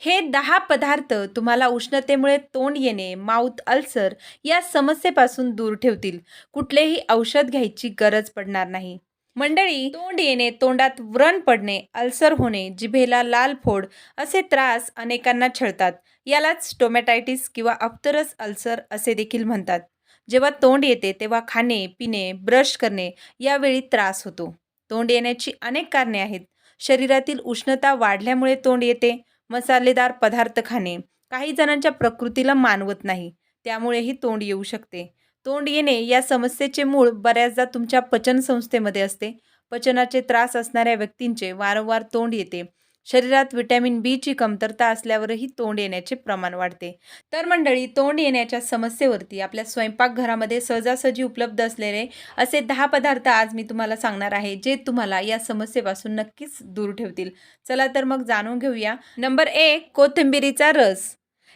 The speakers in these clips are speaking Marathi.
हे दहा पदार्थ तुम्हाला उष्णतेमुळे तोंड येणे माउथ अल्सर या समस्येपासून दूर ठेवतील. कुठलेही औषध घ्यायची गरज पडणार नाही. मंडळी तोंड येणे तोंडात व्रण पडणे अल्सर होणे जिभेला लाल फोड असे त्रास अनेकांना छळतात. यालाच टोमॅटायटिस किंवा अप्तरस अल्सर असे देखील म्हणतात. जेव्हा तोंड येते तेव्हा खाणे पिणे ब्रश करणे यावेळी त्रास होतो. तोंड येण्याची अनेक कारणे आहेत. शरीरातील उष्णता वाढल्यामुळे तोंड येते मसालेदार पदार्थ खाणे. काही जणांच्या प्रकृतीला मानवत नाही. त्यामुळेही तोंड येऊ शकते. तोंड येणे या समस्येचे मूळ बऱ्याचदा तुमच्या पचनसंस्थेमध्ये असते. पचनाचे त्रास असणाऱ्या व्यक्तींचे वारंवार तोंड येते. शरीरात व्हिटॅमिन बीची कमतरता असल्यावरही तोंड येण्याचे प्रमाण वाढते. तर मंडळी तोंड येण्याच्या समस्येवरती आपल्या स्वयंपाकघरामध्ये सहजासहजी उपलब्ध असलेले असे दहा पदार्थ आज मी तुम्हाला सांगणार आहे जे तुम्हाला या समस्येपासून नक्कीच दूर ठेवतील. चला तर मग जाणून घेऊया. नंबर एक कोथिंबिरीचा रस.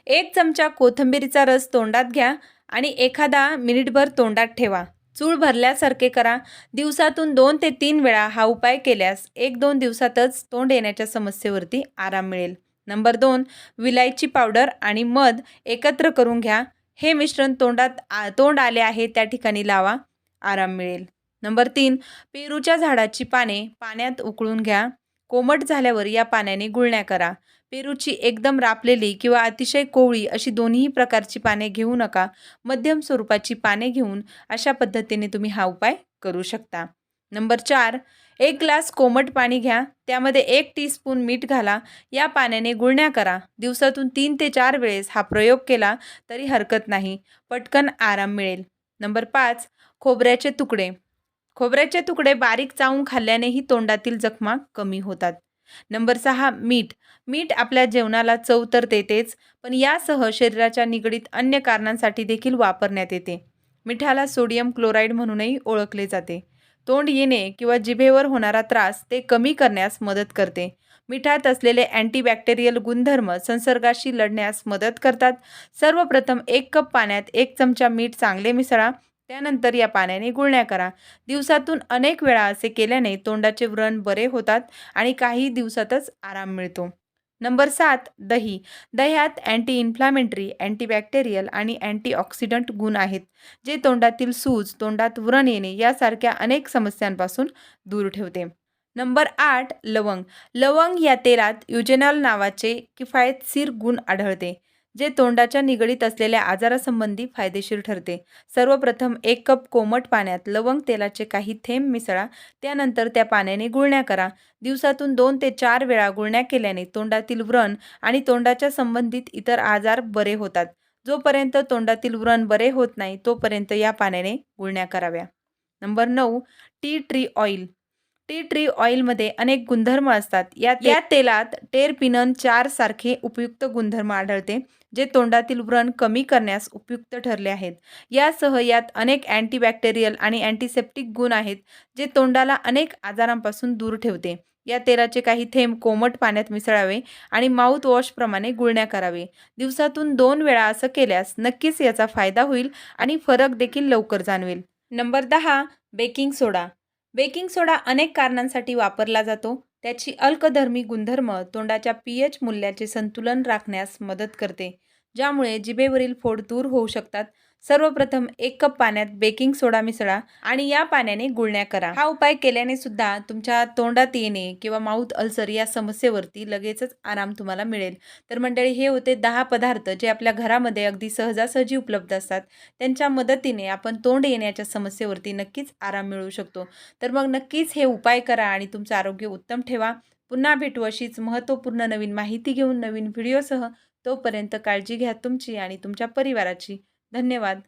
एक चमचा कोथिंबिरीचा रस तोंडात घ्या आणि एखादा मिनिटभर तोंडात ठेवा. चूळ भरल्यासारखे करा. दिवसातून दोन ते तीन वेळा हा उपाय केल्यास एक दोन दिवसातच तोंड येण्याच्या समस्येवरती आराम मिळेल. नंबर दोन विलायची पावडर आणि मध एकत्र करून घ्या. हे मिश्रण तोंडात आ तोंड आले आहे त्या ठिकाणी लावा. आराम मिळेल. नंबर तीन पेरूच्या झाडाची पाने पाण्यात उकळून घ्या. कोमट झाल्यावर या पाण्याने गुळण्या करा. पेरूची एकदम रापलेली किंवा अतिशय कोवळी अशी दोन्ही प्रकारची पाने घेऊ नका. मध्यम स्वरूपाची पाने घेऊन अशा पद्धतीने तुम्ही हा उपाय करू शकता. नंबर चार एक ग्लास कोमट पाणी घ्या. त्यामध्ये एक टीस्पून मीठ घाला. या पाण्याने गुळण्या करा. दिवसातून तीन ते चार वेळेस हा प्रयोग केला तरी हरकत नाही. पटकन आराम मिळेल. नंबर पाच खोबऱ्याचे तुकडे. खोबऱ्याचे तुकडे बारीक चावून खाल्ल्यानेही तोंडातील जखमा कमी होतात. नंबर सहा मीठ. मीठ आपल्या जेवणाला चव तर देतेच पण यासह शरीराच्या निगडीत अन्य कारणांसाठी देखील वापरण्यात येते. मिठाला सोडियम क्लोराईड म्हणूनही ओळखले जाते. तोंड येणे किंवा जिभेवर होणारा त्रास ते कमी करण्यास मदत करते. मिठात असलेले अँटीबॅक्टेरियल गुणधर्म संसर्गाशी लढण्यास मदत करतात. सर्वप्रथम एक कप पाण्यात एक चमचा मीठ चांगले मिसळा त्यानंतर या पाण्याने गुळण्या करा. दिवसातून अनेक वेळा असे केल्याने तोंडाचे व्रण बरे होतात आणि काही दिवसातच आराम मिळतो. नंबर सात दही. दह्यात अँटी इन्फ्लामेंटरी अँटीबॅक्टेरियल आणि अँटीऑक्सिडंट गुण आहेत जे तोंडातील सूज तोंडात व्रण येणे यासारख्या अनेक समस्यांपासून दूर ठेवते. नंबर आठ लवंग. लवंग या तेलात युजेनॉल नावाचे किफायतशीर गुण आढळते. जे तोंडाच्या निगडीत असलेल्या आजारासंबंधी फायदेशीर ठरते. सर्वप्रथम एक कप कोमट पाण्यात लवंग तेलाचे काही थेंब मिसळा. त्यानंतर त्या पाण्याने गुळण्या करा. दिवसातून दोन ते चार वेळा गुळण्या केल्याने तोंडातील व्रण आणि तोंडाच्या संबंधित इतर आजार बरे होतात. जोपर्यंत तोंडातील व्रण बरे होत नाही तोपर्यंत या पाण्याने गुळण्या कराव्या. नंबर नऊ tea tree oil. Tea tree ऑइलमध्ये अनेक गुणधर्म असतात. या या तेलात टेरपिनन चार सारखे उपयुक्त गुणधर्म आढळते जे तोंडातील व्रण कमी करण्यास उपयुक्त ठरले आहेत. यासह यात अनेक अँटीबॅक्टेरियल आणि अँटीसेप्टिक गुण आहेत जे तोंडाला अनेक आजारांपासून दूर ठेवते. या तेलाचे काही थेंब कोमट पाण्यात मिसळावे आणि माउथ वॉशप्रमाणे गुळण्या करावे. दिवसातून दोन वेळा असं केल्यास नक्कीच याचा फायदा होईल आणि फरक देखील लवकर जाणवेल. नंबर दहा बेकिंग सोडा. बेकिंग सोडा अनेक कारणांसाठी वापरला जातो. त्याची अल्कधर्मी गुणधर्म तोंडाच्या पी एच मूल्याचे संतुलन राखण्यास मदत करते. ज्यामुळे जिभेवरील फोड दूर होऊ शकतात. सर्वप्रथम एक कप पाण्यात बेकिंग सोडा मिसळा आणि या पाण्याने गुळण्या करा. हा उपाय केल्याने सुद्धा तुमच्या तोंडात येणे किंवा माउथ अल्सर या समस्येवरती लगेचच आराम तुम्हाला मिळेल. तर मंडळी हे होते दहा पदार्थ जे आपल्या घरामध्ये अगदी सहजासहजी उपलब्ध असतात. त्यांच्या मदतीने आपण तोंड येण्याच्या समस्येवरती नक्कीच आराम मिळू शकतो. तर मग नक्कीच हे उपाय करा आणि तुमचं आरोग्य उत्तम ठेवा. पुन्हा भेटू अशीच महत्त्वपूर्ण नवीन माहिती घेऊन नवीन व्हिडिओसह. तोपर्यंत काळजी घ्या तुमची आणि तुमच्या परिवाराची. धन्यवाद.